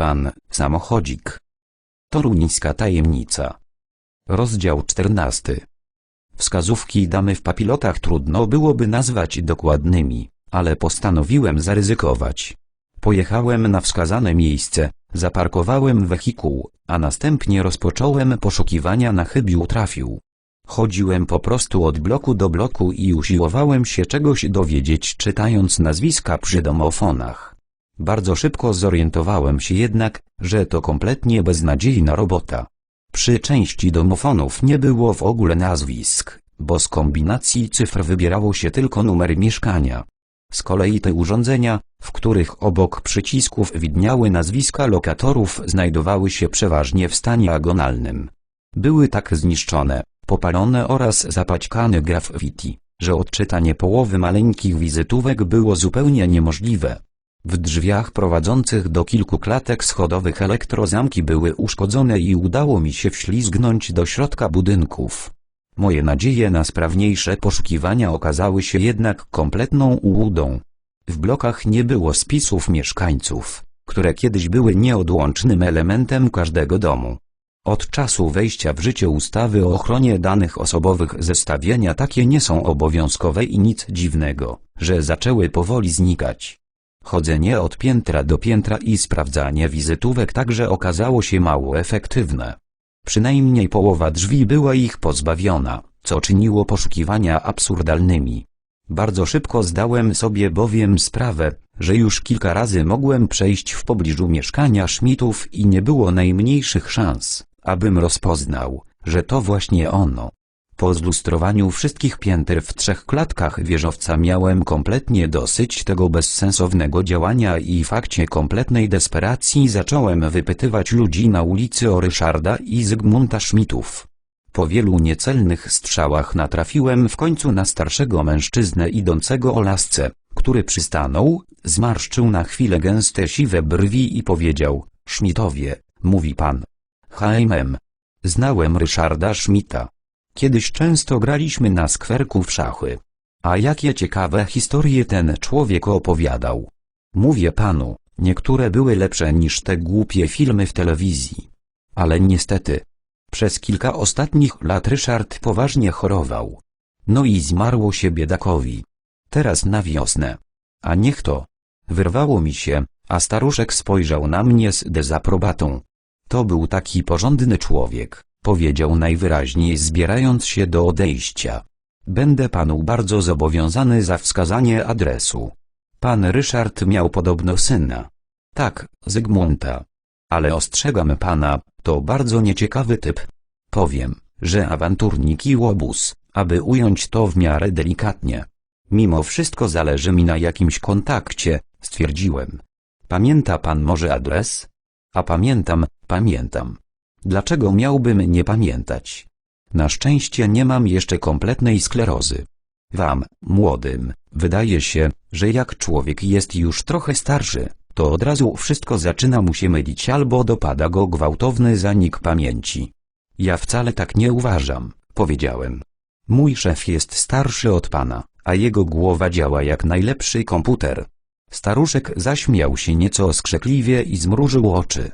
pan, samochodzik. Toruńska tajemnica. Rozdział 14. Wskazówki damy w papilotach trudno byłoby nazwać dokładnymi, ale postanowiłem zaryzykować. Pojechałem na wskazane miejsce, zaparkowałem wehikuł, a następnie rozpocząłem poszukiwania na chybił trafił. Chodziłem po prostu od bloku do bloku i usiłowałem się czegoś dowiedzieć czytając nazwiska przy domofonach. Bardzo szybko zorientowałem się jednak, że to kompletnie beznadziejna robota. Przy części domofonów nie było w ogóle nazwisk, bo z kombinacji cyfr wybierało się tylko numer mieszkania. Z kolei te urządzenia, w których obok przycisków widniały nazwiska lokatorów znajdowały się przeważnie w stanie agonalnym. Były tak zniszczone, popalone oraz zapaćkane graffiti, że odczytanie połowy maleńkich wizytówek było zupełnie niemożliwe. W drzwiach prowadzących do kilku klatek schodowych elektrozamki były uszkodzone i udało mi się wślizgnąć do środka budynków. Moje nadzieje na sprawniejsze poszukiwania okazały się jednak kompletną ułudą. W blokach nie było spisów mieszkańców, które kiedyś były nieodłącznym elementem każdego domu. Od czasu wejścia w życie ustawy o ochronie danych osobowych zestawienia takie nie są obowiązkowe i nic dziwnego, że zaczęły powoli znikać. Chodzenie od piętra do piętra i sprawdzanie wizytówek także okazało się mało efektywne. Przynajmniej połowa drzwi była ich pozbawiona, co czyniło poszukiwania absurdalnymi. Bardzo szybko zdałem sobie bowiem sprawę, że już kilka razy mogłem przejść w pobliżu mieszkania Schmidtów i nie było najmniejszych szans, abym rozpoznał, że to właśnie ono. Po zlustrowaniu wszystkich pięter w trzech klatkach wieżowca miałem kompletnie dosyć tego bezsensownego działania i fakcie kompletnej desperacji zacząłem wypytywać ludzi na ulicy o Ryszarda i Zygmunta Schmidtów. Po wielu niecelnych strzałach natrafiłem w końcu na starszego mężczyznę idącego o lasce, który przystanął, zmarszczył na chwilę gęste siwe brwi i powiedział, Schmidtowie, mówi pan. HMM. Znałem Ryszarda Schmidta. Kiedyś często graliśmy na skwerku w szachy. A jakie ciekawe historie ten człowiek opowiadał. Mówię panu, niektóre były lepsze niż te głupie filmy w telewizji. Ale niestety, przez kilka ostatnich lat Ryszard poważnie chorował. No i zmarło się biedakowi. Teraz na wiosnę. A niech to. Wyrwało mi się, a staruszek spojrzał na mnie z dezaprobatą. To był taki porządny człowiek, powiedział najwyraźniej zbierając się do odejścia. Będę panu bardzo zobowiązany za wskazanie adresu. Pan Ryszard miał podobno syna. Tak, Zygmunta. Ale ostrzegam pana, to bardzo nieciekawy typ. Powiem, że awanturnik i łobuz, aby ująć to w miarę delikatnie. Mimo wszystko zależy mi na jakimś kontakcie, stwierdziłem. Pamięta pan może adres? A pamiętam, pamiętam. Dlaczego miałbym nie pamiętać? Na szczęście nie mam jeszcze kompletnej sklerozy. Wam, młodym, wydaje się, że jak człowiek jest już trochę starszy, to od razu wszystko zaczyna mu się mylić albo dopada go gwałtowny zanik pamięci. Ja wcale tak nie uważam, powiedziałem. Mój szef jest starszy od pana, a jego głowa działa jak najlepszy komputer. Staruszek zaśmiał się nieco skrzekliwie i zmrużył oczy.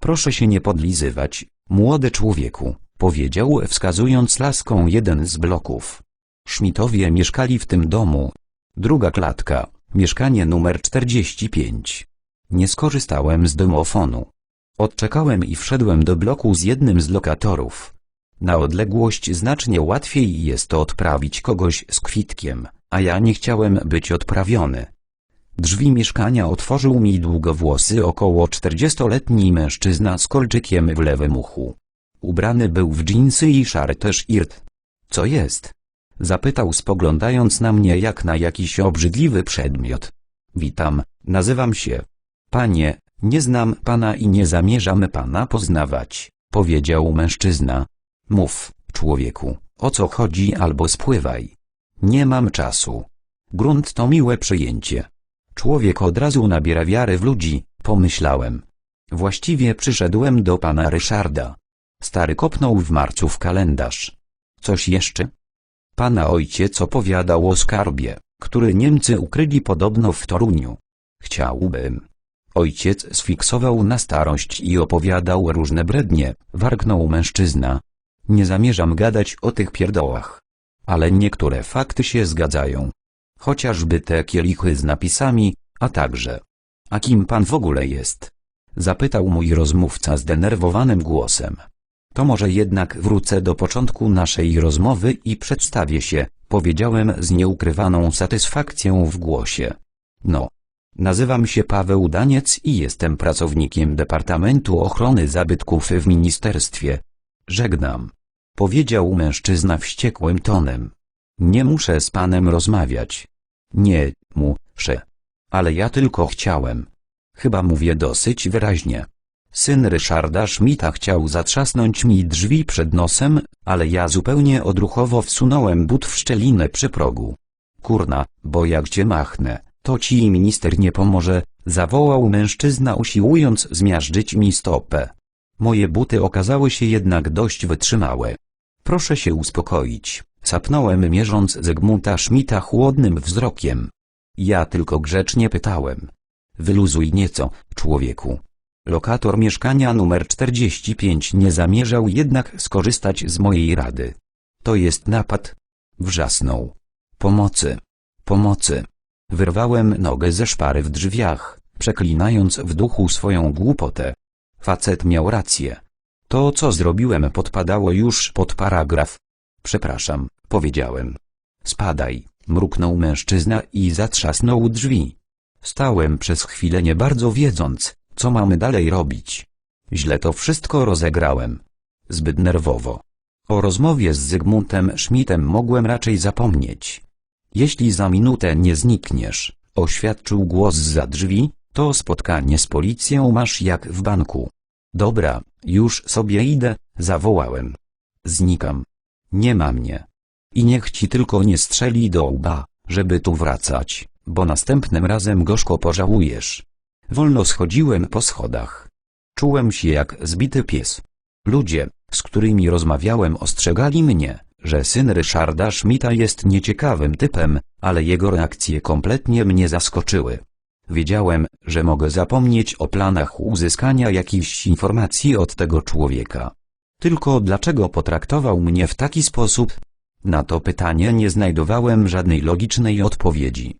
Proszę się nie podlizywać, młody człowieku, powiedział wskazując laską jeden z bloków. Szmitowie mieszkali w tym domu. Druga klatka, mieszkanie numer 45. Nie skorzystałem z domofonu. Odczekałem i wszedłem do bloku z jednym z lokatorów. Na odległość znacznie łatwiej jest to odprawić kogoś z kwitkiem, a ja nie chciałem być odprawiony. Drzwi mieszkania otworzył mi długowłosy około 40-letni mężczyzna z kolczykiem w lewym uchu. Ubrany był w dżinsy i szary też irt. Co jest? Zapytał spoglądając na mnie jak na jakiś obrzydliwy przedmiot. Witam, nazywam się. Panie, nie znam pana i nie zamierzam pana poznawać, powiedział mężczyzna. Mów, człowieku, o co chodzi albo spływaj. Nie mam czasu. Grunt to miłe przyjęcie. Człowiek od razu nabiera wiary w ludzi, pomyślałem. Właściwie przyszedłem do pana Ryszarda. Stary kopnął w marcu w kalendarz. Coś jeszcze? Pana ojciec opowiadał o skarbie, który Niemcy ukryli podobno w Toruniu. Chciałbym. Ojciec sfiksował na starość i opowiadał różne brednie, warknął mężczyzna. Nie zamierzam gadać o tych pierdołach. Ale niektóre fakty się zgadzają. Chociażby te kielichy z napisami, a także. A kim pan w ogóle jest? Zapytał mój rozmówca zdenerwowanym głosem. To może jednak wrócę do początku naszej rozmowy i przedstawię się, powiedziałem z nieukrywaną satysfakcją w głosie. No. Nazywam się Paweł Daniec i jestem pracownikiem Departamentu Ochrony Zabytków w ministerstwie. Żegnam. Powiedział mężczyzna wściekłym tonem. Nie muszę z panem rozmawiać. Nie, muszę. Ale ja tylko chciałem. Chyba mówię dosyć wyraźnie. Syn Ryszarda Schmidta chciał zatrzasnąć mi drzwi przed nosem, ale ja zupełnie odruchowo wsunąłem but w szczelinę przy progu. Kurna, bo jak cię machnę, to ci minister nie pomoże, zawołał mężczyzna usiłując zmiażdżyć mi stopę. Moje buty okazały się jednak dość wytrzymałe. Proszę się uspokoić, sapnąłem mierząc Zygmunta Schmidta chłodnym wzrokiem. Ja tylko grzecznie pytałem. Wyluzuj nieco, człowieku. Lokator mieszkania numer 45 nie zamierzał jednak skorzystać z mojej rady. To jest napad. Wrzasnął. Pomocy. Pomocy. Wyrwałem nogę ze szpary w drzwiach, przeklinając w duchu swoją głupotę. Facet miał rację. To co zrobiłem podpadało już pod paragraf. Przepraszam, powiedziałem. Spadaj, mruknął mężczyzna i zatrzasnął drzwi. Stałem przez chwilę nie bardzo wiedząc, co mamy dalej robić. Źle to wszystko rozegrałem. Zbyt nerwowo. O rozmowie z Zygmuntem Schmidtem mogłem raczej zapomnieć. Jeśli za minutę nie znikniesz, oświadczył głos za drzwi, to spotkanie z policją masz jak w banku. Dobra, już sobie idę, zawołałem. Znikam. Nie ma mnie. I niech ci tylko nie strzeli do łba, żeby tu wracać, bo następnym razem gorzko pożałujesz. Wolno schodziłem po schodach. Czułem się jak zbity pies. Ludzie, z którymi rozmawiałem ostrzegali mnie, że syn Ryszarda Schmidta jest nieciekawym typem, ale jego reakcje kompletnie mnie zaskoczyły. Wiedziałem, że mogę zapomnieć o planach uzyskania jakichś informacji od tego człowieka. Tylko dlaczego potraktował mnie w taki sposób? Na to pytanie nie znajdowałem żadnej logicznej odpowiedzi.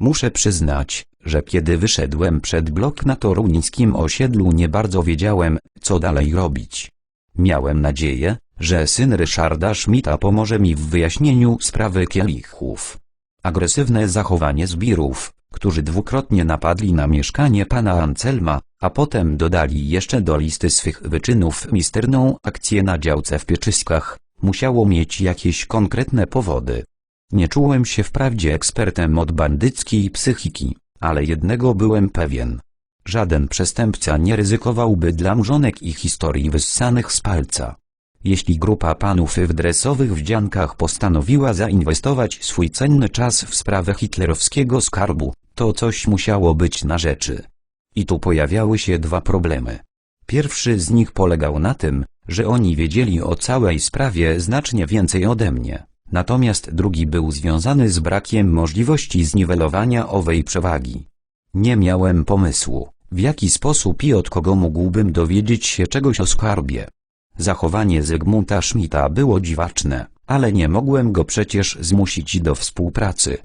Muszę przyznać, że kiedy wyszedłem przed blok na toruńskim osiedlu nie bardzo wiedziałem, co dalej robić. Miałem nadzieję, że syn Ryszarda Schmidta pomoże mi w wyjaśnieniu sprawy kielichów. Agresywne zachowanie zbirów, którzy dwukrotnie napadli na mieszkanie pana Anselma, a potem dodali jeszcze do listy swych wyczynów misterną akcję na działce w Pieczyskach, musiało mieć jakieś konkretne powody. Nie czułem się wprawdzie ekspertem od bandyckiej psychiki, ale jednego byłem pewien. Żaden przestępca nie ryzykowałby dla mrzonek i historii wyssanych z palca. Jeśli grupa panów w dresowych wdziankach postanowiła zainwestować swój cenny czas w sprawę hitlerowskiego skarbu, to coś musiało być na rzeczy. I tu pojawiały się dwa problemy. Pierwszy z nich polegał na tym, że oni wiedzieli o całej sprawie znacznie więcej ode mnie. Natomiast drugi był związany z brakiem możliwości zniwelowania owej przewagi. Nie miałem pomysłu, w jaki sposób i od kogo mógłbym dowiedzieć się czegoś o skarbie. Zachowanie Zygmunta Schmidta było dziwaczne, ale nie mogłem go przecież zmusić do współpracy.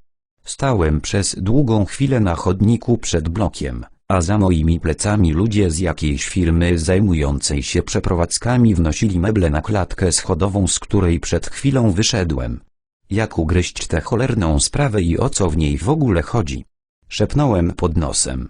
Stałem przez długą chwilę na chodniku przed blokiem, a za moimi plecami ludzie z jakiejś firmy zajmującej się przeprowadzkami wnosili meble na klatkę schodową, z której przed chwilą wyszedłem. Jak ugryźć tę cholerną sprawę i o co w niej w ogóle chodzi? Szepnąłem pod nosem.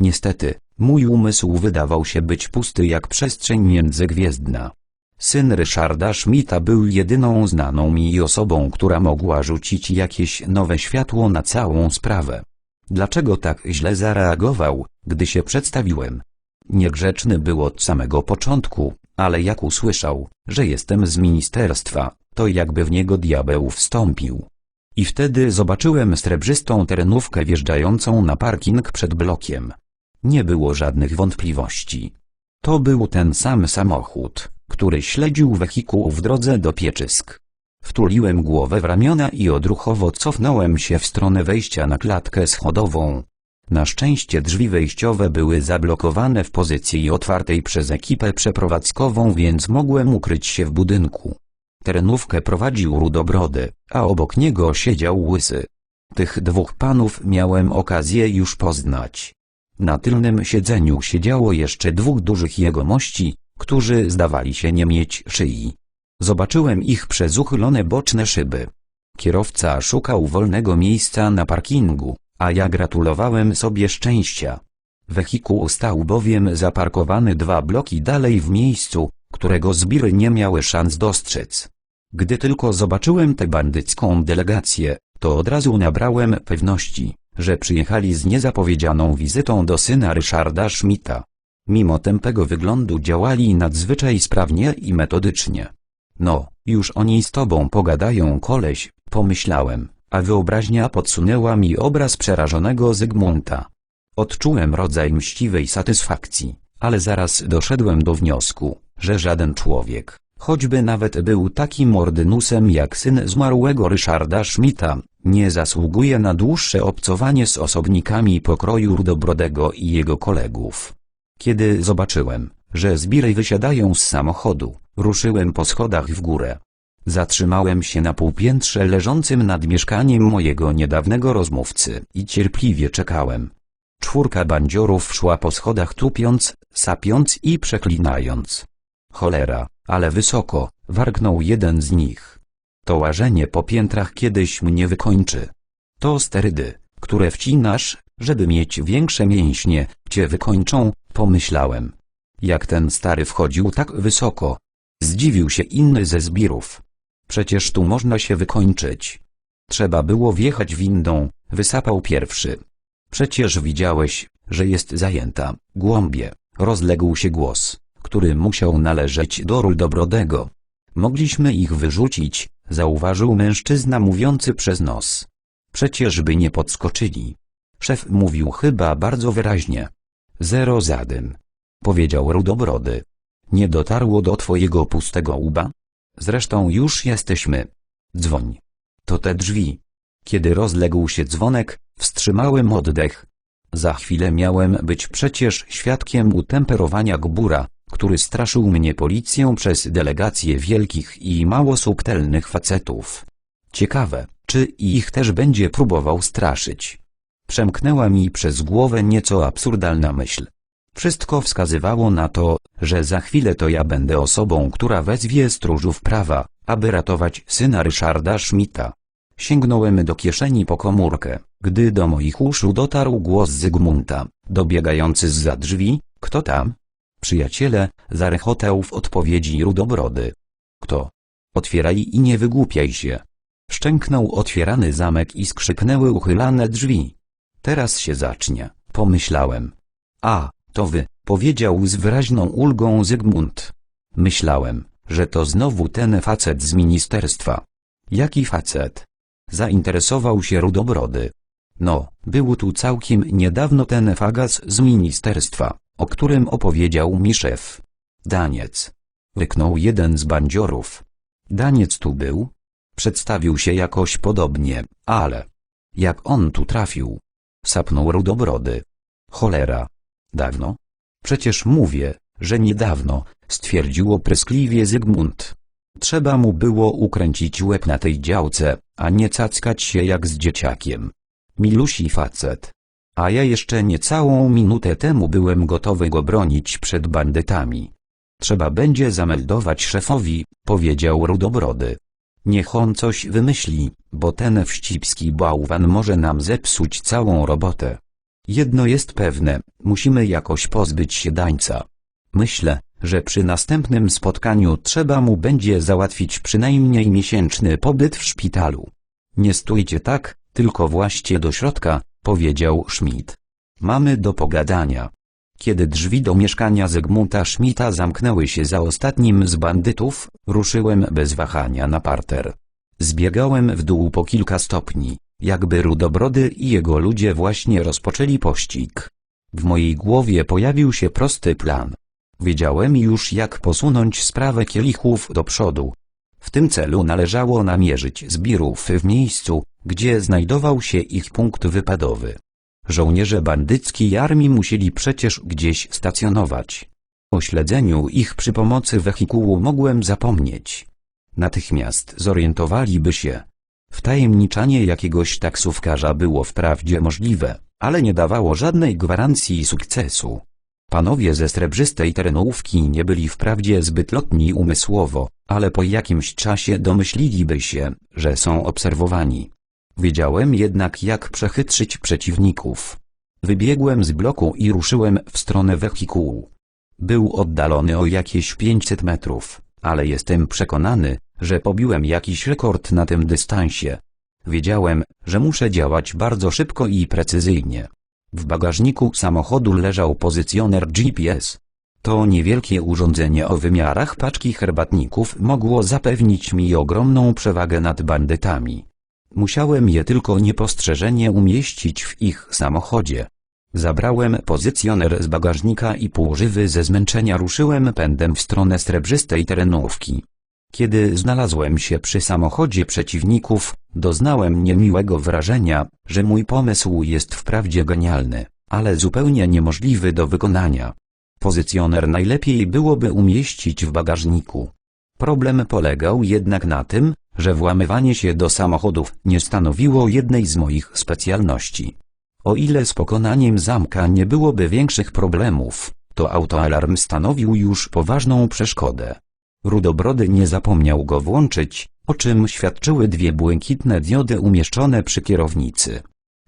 Niestety, mój umysł wydawał się być pusty jak przestrzeń międzygwiezdna. Syn Ryszarda Schmidta był jedyną znaną mi osobą, która mogła rzucić jakieś nowe światło na całą sprawę. Dlaczego tak źle zareagował, gdy się przedstawiłem? Niegrzeczny był od samego początku, ale jak usłyszał, że jestem z ministerstwa, to jakby w niego diabeł wstąpił. I wtedy zobaczyłem srebrzystą terenówkę wjeżdżającą na parking przed blokiem. Nie było żadnych wątpliwości. To był ten sam samochód, który śledził wehikuł w drodze do pieczysk. Wtuliłem głowę w ramiona i odruchowo cofnąłem się w stronę wejścia na klatkę schodową. Na szczęście drzwi wejściowe były zablokowane w pozycji otwartej przez ekipę przeprowadzkową, więc mogłem ukryć się w budynku. Terenówkę prowadził Rudobrody, a obok niego siedział Łysy. Tych dwóch panów miałem okazję już poznać. Na tylnym siedzeniu siedziało jeszcze dwóch dużych jegomości, którzy zdawali się nie mieć szyi. Zobaczyłem ich przez uchylone boczne szyby. Kierowca szukał wolnego miejsca na parkingu, a ja gratulowałem sobie szczęścia. Wehikuł stał bowiem zaparkowany dwa bloki dalej w miejscu, którego zbiry nie miały szans dostrzec. Gdy tylko zobaczyłem tę bandycką delegację, to od razu nabrałem pewności, że przyjechali z niezapowiedzianą wizytą do syna Ryszarda Schmidta. Mimo tępego wyglądu działali nadzwyczaj sprawnie i metodycznie. No, już oni z tobą pogadają koleś, pomyślałem, a wyobraźnia podsunęła mi obraz przerażonego Zygmunta. Odczułem rodzaj mściwej satysfakcji, ale zaraz doszedłem do wniosku, że żaden człowiek, choćby nawet był takim ordynusem jak syn zmarłego Ryszarda Schmidta, nie zasługuje na dłuższe obcowanie z osobnikami pokroju Rudobrodego i jego kolegów. Kiedy zobaczyłem, że zbiry wysiadają z samochodu, ruszyłem po schodach w górę. Zatrzymałem się na półpiętrze leżącym nad mieszkaniem mojego niedawnego rozmówcy i cierpliwie czekałem. Czwórka bandziorów szła po schodach tupiąc, sapiąc i przeklinając. Cholera, ale wysoko, warknął jeden z nich. To łażenie po piętrach kiedyś mnie wykończy. To sterydy, które wcinasz, żeby mieć większe mięśnie, cię wykończą, pomyślałem. Jak ten stary wchodził tak wysoko? Zdziwił się inny ze zbirów. Przecież tu można się wykończyć. Trzeba było wjechać windą, wysapał pierwszy. Przecież widziałeś, że jest zajęta, głąbie, rozległ się głos, który musiał należeć do Ruldobrodego. Mogliśmy ich wyrzucić, zauważył mężczyzna mówiący przez nos. Przecież by nie podskoczyli. Szef mówił chyba bardzo wyraźnie. Zero zadym. Powiedział Rudobrody. Nie dotarło do twojego pustego łba? Zresztą już jesteśmy. Dzwoń. To te drzwi. Kiedy rozległ się dzwonek, wstrzymałem oddech. Za chwilę miałem być przecież świadkiem utemperowania Gbura, który straszył mnie policją przez delegację wielkich i mało subtelnych facetów. Ciekawe, czy ich też będzie próbował straszyć. Przemknęła mi przez głowę nieco absurdalna myśl. Wszystko wskazywało na to, że za chwilę to ja będę osobą, która wezwie stróżów prawa, aby ratować syna Ryszarda Schmidta. Sięgnąłem do kieszeni po komórkę, gdy do moich uszu dotarł głos Zygmunta, dobiegający zza drzwi, kto tam? Przyjaciele, zarechotał w odpowiedzi Rudobrody. Kto? Otwieraj i nie wygłupiaj się. Szczęknął otwierany zamek i skrzyknęły uchylane drzwi. Teraz się zacznie, pomyślałem. A, to wy, powiedział z wyraźną ulgą Zygmunt. Myślałem, że to znowu ten facet z ministerstwa. Jaki facet? Zainteresował się Rudobrody. No, był tu całkiem niedawno ten fagas z ministerstwa, o którym opowiedział mi szef. Daniec. Ryknął jeden z bandziorów. Daniec tu był? Przedstawił się jakoś podobnie, ale... Jak on tu trafił? Sapnął Rudobrody. Cholera. Dawno? Przecież mówię, że niedawno, stwierdził opryskliwie Zygmunt. Trzeba mu było ukręcić łeb na tej działce, a nie cackać się jak z dzieciakiem. Milusi facet. A ja jeszcze niecałą minutę temu byłem gotowy go bronić przed bandytami. Trzeba będzie zameldować szefowi, powiedział Rudobrody. Niech on coś wymyśli, bo ten wścibski bałwan może nam zepsuć całą robotę. Jedno jest pewne, musimy jakoś pozbyć się dańca. Myślę, że przy następnym spotkaniu trzeba mu będzie załatwić przynajmniej miesięczny pobyt w szpitalu. Nie stójcie tak, tylko właśnie do środka, powiedział Schmidt. Mamy do pogadania. Kiedy drzwi do mieszkania Zygmunta Schmidta zamknęły się za ostatnim z bandytów, ruszyłem bez wahania na parter. Zbiegałem w dół po kilka stopni, jakby Rudobrody i jego ludzie właśnie rozpoczęli pościg. W mojej głowie pojawił się prosty plan. Wiedziałem już jak posunąć sprawę kielichów do przodu. W tym celu należało namierzyć zbirów w miejscu, gdzie znajdował się ich punkt wypadowy. Żołnierze bandyckiej armii musieli przecież gdzieś stacjonować. O śledzeniu ich przy pomocy wehikułu mogłem zapomnieć. Natychmiast zorientowaliby się. Wtajemniczanie jakiegoś taksówkarza było wprawdzie możliwe, ale nie dawało żadnej gwarancji sukcesu. Panowie ze srebrzystej terenówki nie byli wprawdzie zbyt lotni umysłowo, ale po jakimś czasie domyśliliby się, że są obserwowani. Wiedziałem jednak jak przechytrzyć przeciwników. Wybiegłem z bloku i ruszyłem w stronę wehikułu. Był oddalony o jakieś 500 metrów, ale jestem przekonany, że pobiłem jakiś rekord na tym dystansie. Wiedziałem, że muszę działać bardzo szybko i precyzyjnie. W bagażniku samochodu leżał pozycjoner GPS. To niewielkie urządzenie o wymiarach paczki herbatników mogło zapewnić mi ogromną przewagę nad bandytami. Musiałem je tylko niepostrzeżenie umieścić w ich samochodzie. Zabrałem pozycjoner z bagażnika i półżywy ze zmęczenia ruszyłem pędem w stronę srebrzystej terenówki. Kiedy znalazłem się przy samochodzie przeciwników, doznałem niemiłego wrażenia, że mój pomysł jest wprawdzie genialny, ale zupełnie niemożliwy do wykonania. Pozycjoner najlepiej byłoby umieścić w bagażniku. Problem polegał jednak na tym, że włamywanie się do samochodów nie stanowiło jednej z moich specjalności. O ile z pokonaniem zamka nie byłoby większych problemów, to autoalarm stanowił już poważną przeszkodę. Rudobrody nie zapomniał go włączyć, o czym świadczyły dwie błękitne diody umieszczone przy kierownicy.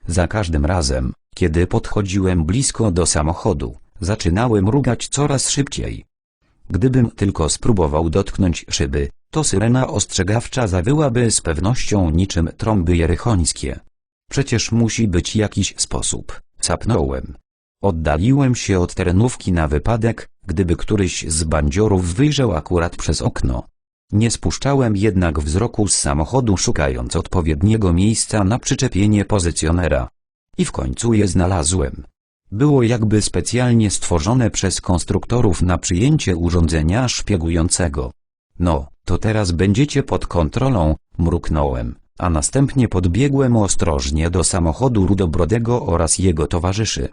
Za każdym razem, kiedy podchodziłem blisko do samochodu, zaczynały mrugać coraz szybciej. Gdybym tylko spróbował dotknąć szyby, to syrena ostrzegawcza zawyłaby z pewnością niczym trąby jerychońskie. Przecież musi być jakiś sposób, sapnąłem. Oddaliłem się od terenówki na wypadek, gdyby któryś z bandziorów wyjrzał akurat przez okno. Nie spuszczałem jednak wzroku z samochodu szukając odpowiedniego miejsca na przyczepienie pozycjonera. I w końcu je znalazłem. Było jakby specjalnie stworzone przez konstruktorów na przyjęcie urządzenia szpiegującego. No, to teraz będziecie pod kontrolą, mruknąłem, a następnie podbiegłem ostrożnie do samochodu Rudobrodego oraz jego towarzyszy.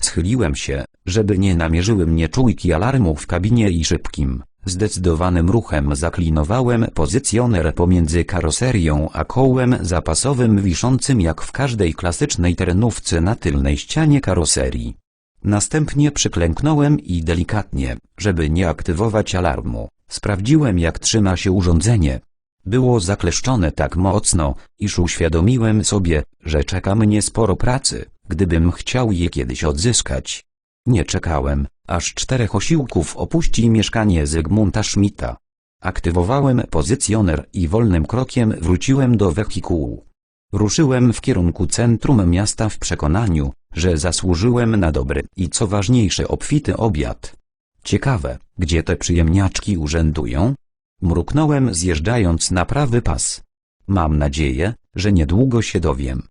Schyliłem się, żeby nie namierzyły mnie czujki alarmu w kabinie i szybkim, zdecydowanym ruchem zaklinowałem pozycjoner pomiędzy karoserią a kołem zapasowym wiszącym jak w każdej klasycznej terenówce na tylnej ścianie karoserii. Następnie przyklęknąłem i delikatnie, żeby nie aktywować alarmu, sprawdziłem jak trzyma się urządzenie. Było zakleszczone tak mocno, iż uświadomiłem sobie, że czeka mnie sporo pracy, gdybym chciał je kiedyś odzyskać. Nie czekałem, aż czterech osiłków opuści mieszkanie Zygmunta Schmidta. Aktywowałem pozycjoner i wolnym krokiem wróciłem do wehikułu. Ruszyłem w kierunku centrum miasta w przekonaniu, że zasłużyłem na dobry i co ważniejsze obfity obiad. Ciekawe, gdzie te przyjemniaczki urzędują? Mruknąłem zjeżdżając na prawy pas. Mam nadzieję, że niedługo się dowiem.